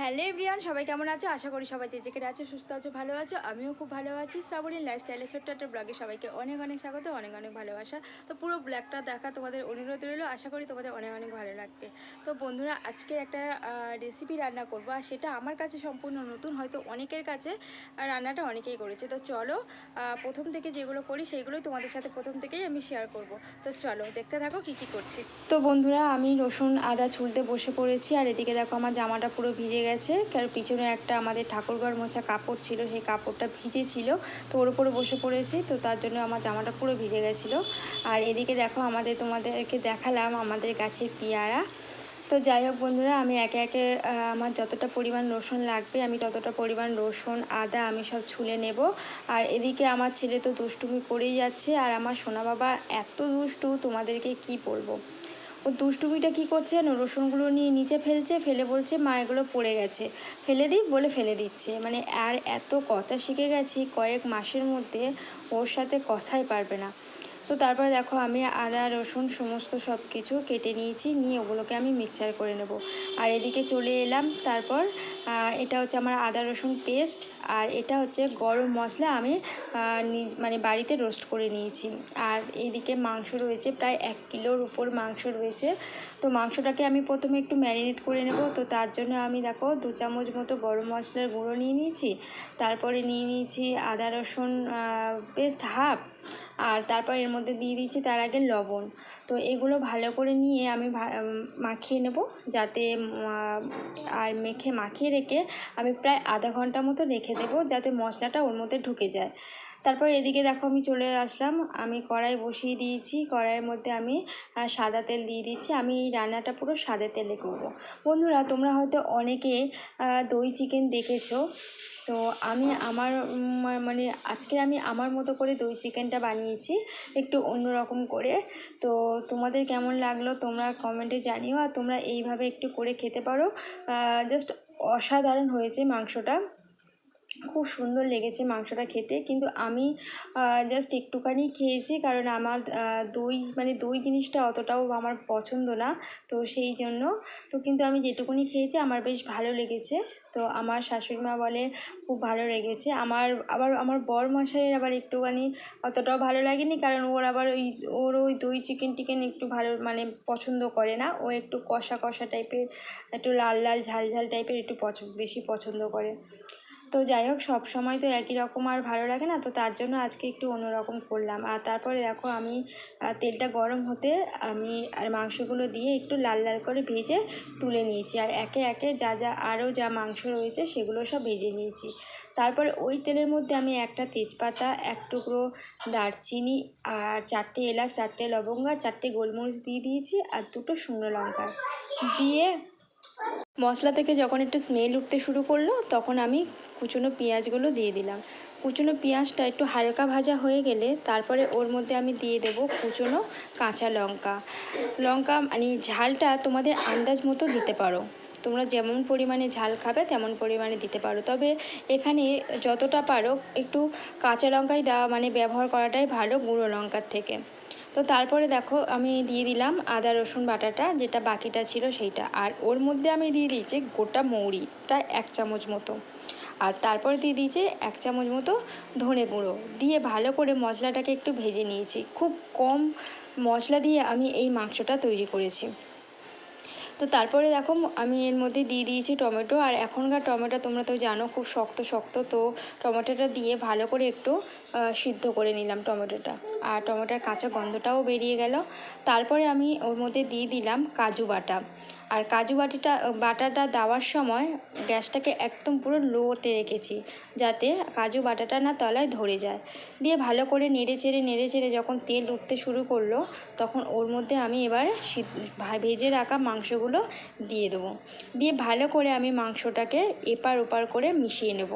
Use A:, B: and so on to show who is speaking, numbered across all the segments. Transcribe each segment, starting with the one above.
A: Hello everyone সবাই কেমন আছো? আশা করি সবাই যে যেখানে আছো, সুস্থ আছো, ভালো আছো। আমিও খুব ভালো আছি। শ্রাবণীর লাইফস্টাইলে ছোট্ট একটা ব্লগে সবাইকে অনেক অনেক স্বাগত, অনেক অনেক ভালোবাসা। তো পুরো ব্লগটা দেখা তোমাদের অনুরোধ রইল। আশা করি তোমাদের অনেক অনেক ভালো লাগবে। তো বন্ধুরা, আজকে একটা রেসিপি রান্না করব। আর সেটা আমার কাছে সম্পূর্ণ নতুন, হয়তো অনেকের কাছে রান্নাটা অনেকেই করেছে। তো চলো প্রথম থেকে যেগুলো করি, সেইগুলোই তোমাদের সাথে প্রথম থেকেই আমি শেয়ার করব। তো চলো, দেখতে থাকো কী কী করছি। তো বন্ধুরা, আমি রসুন, আদা, ছুলতে বসে পড়েছি। আর এদিকে দেখো, আমার জামাটা পুরো ভিজে গেছে, কারণ পিছনে একটা আমাদের ঠাকুরঘর মোছা কাপড় ছিল, সেই কাপড়টা ভিজে ছিল তো ওর উপরে বসে পড়েছি, তো তার জন্য আমার জামাটা পুরো ভিজে গেছিল। আর এদিকে দেখো আমাদের তোমাদেরকে দেখালাম আমাদের গাছের পেয়ারা। তো যাই হোক বন্ধুরা, আমি একে একে আমার যতটা পরিমাণ রসুন লাগবে, আমি ততটা পরিমাণ রসুন, আদা, আমি সব ছুলে নেব। আর এদিকে আমার ছেলে তো দুষ্টুমি করেই যাচ্ছে, আর আমার সোনা বাবা এত দুষ্টু, তোমাদেরকে কি বলব? ও দুষ্টুমিটা কি করছে না রসুনগুলো নিয়ে নিচে ফেলছে, ফেলে বলছে, মা, এগুলো পড়ে গেছে। ফেলে দিই, বলে ফেলে দিচ্ছে। মানে আর এত কথা শিখে গেছি কয়েক মাসের মধ্যে ওর সাথে কথাই পারবে না। তো তারপরে দেখো আমি আদা, রসুন সমস্ত সব কিছু কেটে নিয়েছি, নিয়ে ওগুলোকে আমি মিক্সচার করে নেব। আর এদিকে চলে এলাম, তারপর এটা হচ্ছে আমার আদা, রসুন পেস্ট, আর এটা হচ্ছে গরম মশলা আমি মানে বাড়িতে রোস্ট করে নিয়েছি। আর এদিকে মাংস রয়েছে, প্রায় এক কিলোর উপর মাংস রয়েছে। তো মাংসটাকে আমি প্রথমে একটু ম্যারিনেট করে নেব, তো তার জন্য আমি দেখো দু চামচ মতো গরম মশলার গুঁড়ো নিয়ে নিয়েছি। তারপরে নিয়ে নিয়েছি আদা, রসুন পেস্ট হাফ আর তারপর এর মধ্যে দিয়ে দিচ্ছি তার আগে লবণ। তো এগুলো ভালো করে নিয়ে আমি মাখিয়ে নেব যাতে আর মেখে, মাখিয়ে রেখে আমি প্রায় আধা ঘণ্টা মতো রেখে দেবো যাতে মশলাটা ওর মধ্যে ঢুকে যায়। তারপর এদিকে দেখো আমি চলে আসলাম। আমি কড়াই বসিয়ে দিয়েছি। কড়াইয়ের মধ্যে আমি সাদা তেল দিয়ে দিচ্ছি। আমি এই রান্নাটা পুরো সাদা তেলে করব। বন্ধুরা, তোমরা হয়তো অনেকে দই চিকেন দেখেছ। তো আমি আমার মানে আজকে আমি আমার মতো করে দই চিকেনটা বানিয়েছি, একটু অন্যরকম করে। তো তোমাদের কেমন লাগল তোমরা কমেন্টে জানিও, আর তোমরা এইভাবে একটু করে খেতে পারো। জাস্ট অসাধারণ হয়েছে মাংসটা। খুব সুন্দর লেগেছে মাংসটা খেতে। কিন্তু আমি জাস্ট একটুখানি খেয়েছি কারণ আমার দই মানে দই জিনিসটা অতটাও আমার পছন্দ না, তো সেই জন্য। তো কিন্তু আমি যেটুকুনি খেয়েছি আমার বেশ ভালো লেগেছে। তো আমার শাশুড়ি মা বলে খুব ভালো লেগেছে। আমার, আবার আমার বর মশাইয়ের আবার একটুখানি অতটাও ভালো লাগেনি কারণ ওর আবার ওই, ওর ওই দই চিকেন টিকেন একটু ভালো মানে পছন্দ করে না। ও একটু কষা কষা টাইপের একটু লাল লাল ঝাল ঝাল টাইপের একটু পছ, বেশি পছন্দ করে। তো যাই হোক, সব সময় তো একই রকম আর ভালো লাগে না, তো তার জন্য আজকে একটু অন্যরকম করলাম। আর তারপরে দেখো আমি তেলটা গরম হতে আমি আর মাংসগুলো দিয়ে একটু লাল লাল করে ভেজে তুলে নিয়েছি। আর একে একে যা যা, আরও যা মাংস রয়েছে সেগুলো সব ভেজে নিয়েছি। তারপরে ওই তেলের মধ্যে আমি একটা তেজপাতা, এক টুকরো দারচিনি আর চারটে এলাচ, চারটে লবঙ্গ চারটে গোলমরিচ দিয়ে দিয়েছি আর দুটো শুকনো লঙ্কা। দিয়ে মশলা থেকে যখন একটু স্মেল উঠতে শুরু করল, তখন আমি কুচনো পেঁয়াজগুলো দিয়ে দিলাম। কুচনো পেঁয়াজটা একটু হালকা ভাজা হয়ে গেলে, তারপরে ওর মধ্যে আমি দিয়ে দেবো কুচনো কাঁচা লঙ্কা। লঙ্কা মানে ঝালটা তোমাদের আন্দাজ মতো দিতে পারো। তোমরা যেমন পরিমাণে ঝাল খাবে, তেমন পরিমাণে দিতে পারো। তবে এখানে যতটা পারো, একটু কাঁচা লঙ্কাই দেওয়া মানে ব্যবহার করাটাই ভালো গুঁড়ো লঙ্কার থেকে। তো তারপরে দেখো আমি দিয়ে দিলাম আদা, রসুন, বাটাটা, যেটা বাকিটা ছিল সেইটা। আর ওর মধ্যে আমি দিয়ে দিয়েছি গোটা মৌরি, প্রায় এক চামচ মতো। আর তারপরে দিয়ে দিয়েছি এক চামচ মতো ধনে গুঁড়ো। দিয়ে ভালো করে মশলাটাকে একটু ভেজে নিয়েছি। খুব কম মশলা দিয়ে আমি এই মাংসটা তৈরি করেছি। তো তারপরে দেখো, আমি এর মধ্যে দিয়ে দিয়েছি টমেটো, আর এখনকার টমেটো তোমরা তো জানো খুব শক্ত শক্ত, তো টমেটোটা দিয়ে ভালো করে একটু সিদ্ধ করে নিলাম টমেটোটা। আর টমেটোর কাঁচা গন্ধটাও বেরিয়ে গেল। তারপরে আমি ওর মধ্যে দিয়ে দিলাম কাজু বাটা। আর কাজু বাটিটা বাটাটা দেওয়ার সময় গ্যাসটাকে একদম পুরো লোতে রেখেছি, যাতে কাজু বাটাটা না তলায় ধরে যায়। দিয়ে ভালো করে নেড়ে চেড়ে নেড়ে চেড়ে যখন তেল উঠতে শুরু করল, তখন ওর মধ্যে আমি এবার ভেজে রাখা মাংসগুলো দিয়ে দেবো। দিয়ে ভালো করে আমি মাংসটাকে এপার ওপার করে মিশিয়ে নেব,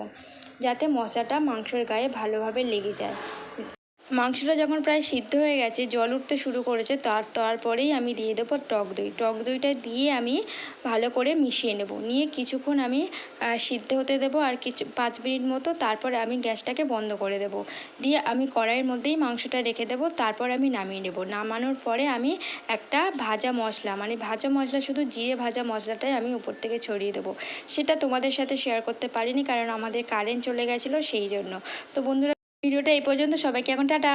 A: যাতে মশলাটা মাংসের গায়ে ভালোভাবে লেগে যায়। মাংসটা যখন প্রায় সিদ্ধ হয়ে গেছে, জল উঠতে শুরু করেছে, তার তারপরেই আমি দিয়ে দেবো টক দই। টক দইটা দিয়ে আমি ভালো করে মিশিয়ে নেব। নিয়ে কিছুক্ষণ আমি সিদ্ধ হতে দেবো আর কিছু, পাঁচ মিনিট মতো তারপর আমি গ্যাসটাকে বন্ধ করে দেব। দিয়ে আমি কড়াইয়ের মধ্যেই মাংসটা রেখে দেবো, তারপর আমি নামিয়ে নেব। নামানোর পরে আমি একটা ভাজা মশলা মানে ভাজা মশলা শুধু জিরে ভাজা মশলাটাই আমি উপর থেকে ছড়িয়ে দেবো। সেটা তোমাদের সাথে শেয়ার করতে পারিনি, কারণ আমাদের কারেন্ট চলে গেছিল সেই জন্য। তো বন্ধুরা ভিডিওটা এই পর্যন্ত। সবাইকে এখন টাটা।